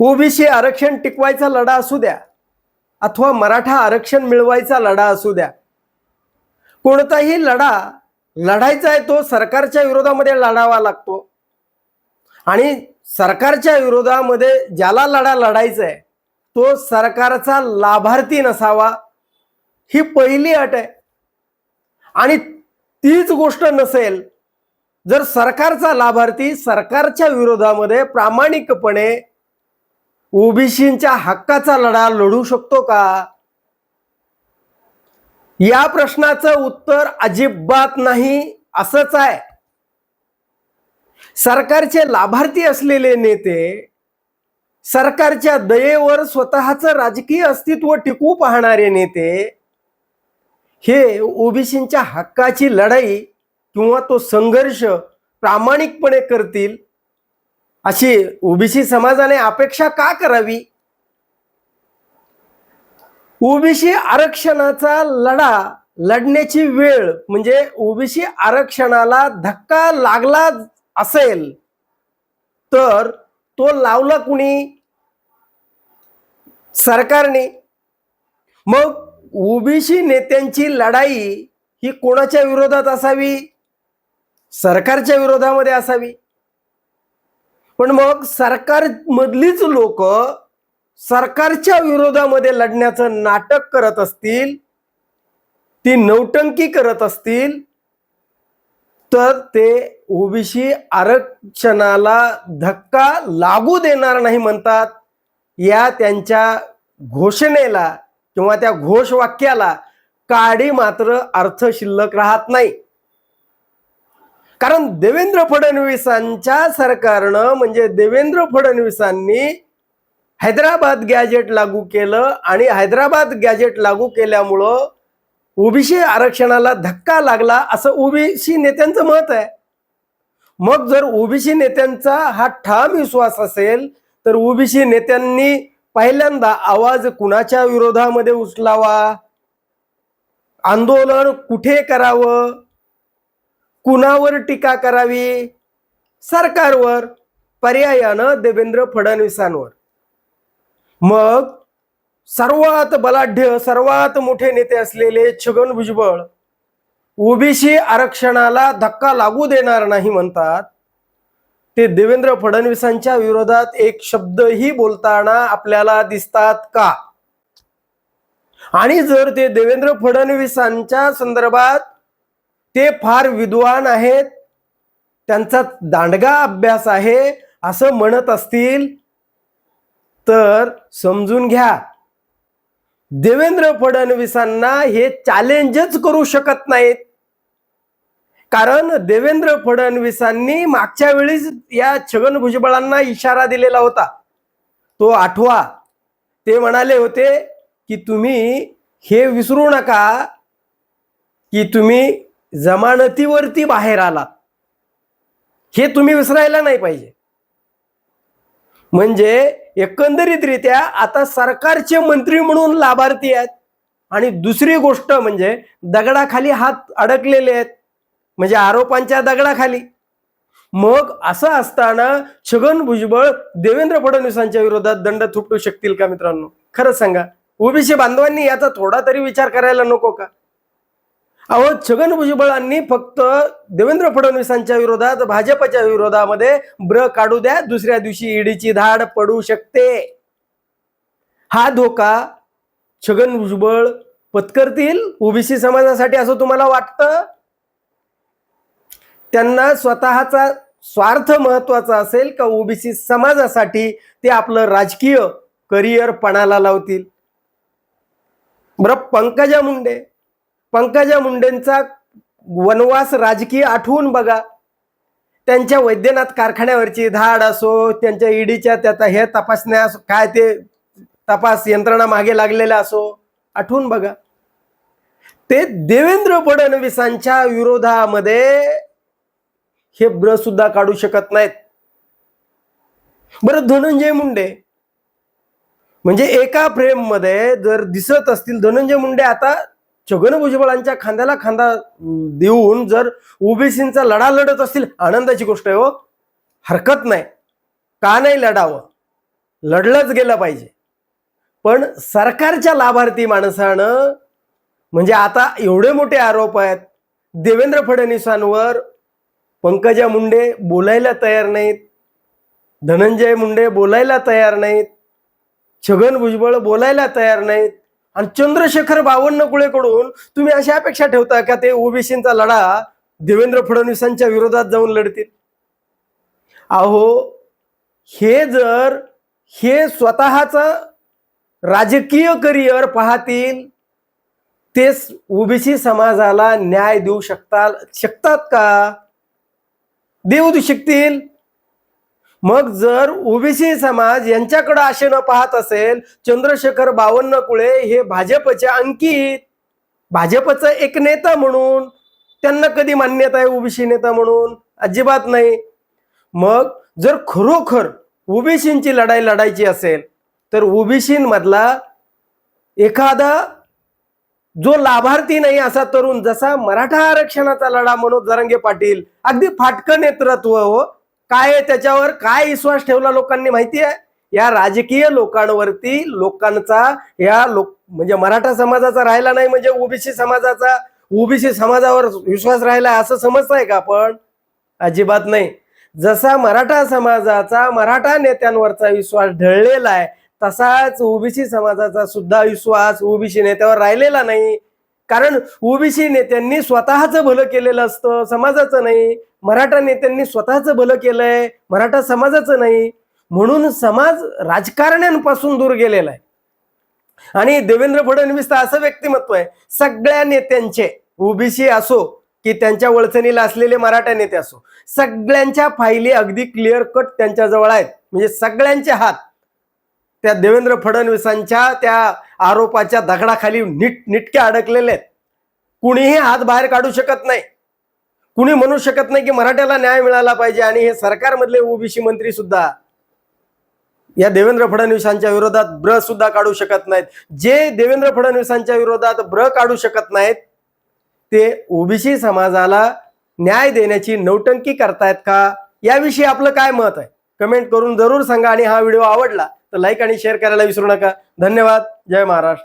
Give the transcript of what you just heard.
OBC आरक्षण टिकवायचा लढा असू द्या अथवा मराठा आरक्षण मिळवायचा लढा असू द्या. कोणताही लढा लढायचा आहे तो सरकारच्या विरोधामध्ये लढावा लागतो. आणि सरकारच्या विरोधामध्ये ज्याला लढा लढायचा आहे तो सरकारचा लाभार्थी नसावा ही पहिली अट आहे. आणि तीच गोष्ट नसेल जर सरकारचा लाभार्थी सरकारच्या विरोधामध्ये प्रामाणिकपणे ओबीसींच्या हक्काचा लढा लढू शकतो का? या प्रश्नाचं उत्तर अजिबात नाही असंच आहे. सरकारचे लाभार्थी असलेले नेते सरकारच्या दयेवर स्वतःचं राजकीय अस्तित्व टिकवू पाहणारे नेते हे ओबीसींच्या हक्काची लढाई किंवा तो संघर्ष प्रामाणिकपणे करतील अशी ओबीसी समाजाने अपेक्षा का करावी? ओबीसी आरक्षणाचा लढा लढण्याची वेळ म्हणजे ओबीसी आरक्षणाला धक्का लागला असेल तर तो लावला कुणी? सरकारने. मग ओबीसी नेत्यांची लढाई ही कोणाच्या विरोधात असावी? सरकारच्या विरोधामध्ये असावी. पण मग सरकारमधलीच लोक सरकारच्या विरोधामध्ये लढण्याचं नाटक करत असतील ती नौटंकी करत असतील तर ते ओबीसी आरक्षणाला धक्का लागू देणार नाही म्हणतात. या त्यांच्या घोषणेला किंवा त्या घोषवाक्याला काडी मात्र अर्थ शिल्लक राहत नाही. कारण देवेंद्र फडणवीसांच्या सरकारनं म्हणजे देवेंद्र फडणवीसांनी हैदराबाद गॅजेट लागू केलं आणि हैदराबाद गॅजेट लागू केल्यामुळं ओबीसी आरक्षणाला धक्का लागला असं ओबीसी नेत्यांचं मत आहे. मग जर ओबीसी नेत्यांचा हा ठाम विश्वास असेल तर ओबीसी नेत्यांनी पहिल्यांदा आवाज कुणाच्या विरोधामध्ये उचलावा? आंदोलन कुठे करावं? कुणावर टीका करावी? सरकारवर. पर्यायानं देवेंद्र फडणवीसांवर. मग सर्वात बलाढ्य सर्वात मोठे नेते असलेले छगन भुजबळ ओबीसी आरक्षणाला धक्का लागू देणार नाही म्हणतात. ते देवेंद्र फडणवीसांच्या विरोधात एक शब्दही बोलताना आपल्याला दिसतात का? आणि जर ते देवेंद्र फडणवीसांच्या संदर्भात ते फार विद्वान आहेत त्यांचा दांडगा अभ्यास आहे असं म्हणत असतील तर समजून घ्या. देवेंद्र फडणवीसांना हे चॅलेंजच करू शकत नाहीत. कारण देवेंद्र फडणवीसांनी मागच्या वेळीच या छगन भुजबळांना इशारा दिलेला होता. तो आठवा. ते म्हणाले होते की तुम्ही हे विसरू नका की तुम्ही जमानतीवरती बाहेर आला. हे तुम्ही विसरायला नाही पाहिजे. म्हणजे एकंदरीतरित्या आता सरकारचे मंत्री म्हणून लाभार्थी आहेत. आणि दुसरी गोष्ट म्हणजे दगडाखाली हात अडकलेले आहेत. म्हणजे आरोपांच्या दगडाखाली. मग असं असताना छगन भुजबळ देवेंद्र फडणवीसांच्या विरोधात दंड थुपटू शकतील का मित्रांनो? खरंच सांगा. ओबीसी बांधवांनी याचा थोडा तरी विचार करायला नको का? अहो छगन भुजबळांनी फक्त देवेंद्र फडणवीसांच्या विरोधात भाजपच्या विरोधामध्ये ब्र काढू द्या दुसऱ्या दिवशी ईडीची धाड पडू शकते. हा धोका छगन भुजबळ पत्करतील ओबीसी समाजासाठी असं तुम्हाला वाटतं? त्यांना स्वतःचा स्वार्थ महत्त्वाचा असेल का ओबीसी समाजासाठी ते आपलं राजकीय करिअर पणाला लावतील? बरं पंकजा मुंडे पंकजा मुंडेंचा वनवास राजकीय आठवून बघा. त्यांच्या वैद्यनाथ कारखान्यावरची धाड असो त्यांच्या ईडीच्या त्या हे तपासण्या काय ते तपास यंत्रणा मागे लागलेल्या असो आठवून बघा. ते देवेंद्र फडणवीसांच्या विरोधामध्ये हे ब्र सुद्धा काढू शकत नाहीत. बरं धनंजय मुंडे. म्हणजे एका फ्रेममध्ये जर दिसत असतील धनंजय मुंडे आता छगन भुजबळांच्या खांद्याला खांदा देऊन जर ओबीसींचा लढा लढत असतील आनंदाची गोष्ट आहे हो. हरकत नाही. का नाही लढावं? लढलंच गेलं पाहिजे. पण सरकारच्या लाभार्थी माणसानं म्हणजे आता एवढे मोठे आरोप आहेत. देवेंद्र फडणवीसांवर पंकजा मुंडे बोलायला तयार नाहीत. धनंजय मुंडे बोलायला तयार नाहीत. छगन भुजबळ बोलायला तयार नाहीत. आणि चंद्रशेखर बावनकुळेकडून तुम्ही अशा अपेक्षा ठेवता का ते ओबीसींचा लढा देवेंद्र फडणवीसांच्या विरोधात जाऊन लढतील? अहो हे जर हे स्वतःच राजकीय करिअर पाहतील ते ओबीसी समाजाला न्याय देऊ शकता शकतात का? देऊ शकतील. मग जर ओबीसी समाज यांच्याकडे आशेनं पाहत असेल चंद्रशेखर बावनकुळे हे भाजपचे अंकित भाजपचं एक नेता म्हणून त्यांना कधी मान्यता आहे ओबीसी नेता म्हणून? अजिबात नाही. मग जर खरोखर ओबीसींची लढाई लढायची असेल तर ओबीसींमधला एखादा जो लाभार्थी नाही असा तरुण जसा मराठा आरक्षणाचा लढा म्हणून जरंगे पाटील अगदी फाटकं नेतृत्व हो काय आहे त्याच्यावर? काय विश्वास ठेवला लोकांनी माहिती आहे या राजकीय लोकांवरती लोकांचा या लोक म्हणजे मराठा समाजाचा राहिला नाही म्हणजे ओबीसी समाजाचा ओबीसी समाजावर विश्वास राहिला असं समजताय का आपण? अजिबात नाही. जसा मराठा समाजाचा मराठा नेत्यांवरचा विश्वास ढळलेला आहे तसाच ओबीसी समाजाचा सुद्धा विश्वास ओबीसी नेत्यावर राहिलेला नाही. कारण ओबीसी नेत्यांनी स्वतःचं भलं केलेलं असतं समाजाचं नाही. मराठा नेत्यांनी स्वतःचं भलं केलंय मराठा समाजाचं नाही. म्हणून समाज राजकारण्यांपासून दूर गेलेला आहे. आणि देवेंद्र फडणवीस तर असं व्यक्तिमत्व आहे सगळ्या नेत्यांचे ओबीसी असो की त्यांच्या वळचणीला असलेले मराठा नेते असो सगळ्यांच्या फायली अगदी क्लिअर कट त्यांच्याजवळ आहेत. म्हणजे सगळ्यांचे हात त्या देवेंद्र फडणवीसांच्या त्या आरोपाच्या दगडाखाली नीट निटके अडकलेले आहेत. कुणीही हात बाहेर काढू शकत नाही. कुणी म्हणू शकत नाही की मराठ्याला न्याय मिळाला पाहिजे आणि हे सरकारमधले ओबीसी मंत्री सुद्धा या देवेंद्र फडणवीसांच्या विरोधात ब्र सुद्धा काढू शकत नाहीत. जे देवेंद्र फडणवीसांच्या विरोधात ब्र काढू शकत नाहीत ते ओबीसी समाजाला न्याय देण्याची नौटंकी करतायत का? याविषयी आपलं काय मत आहे? कमेंट करून जरूर सांगा आणि हा व्हिडिओ आवडला तर लाईक आणि शेअर करायला विसरू नका. धन्यवाद. जय महाराष्ट्र.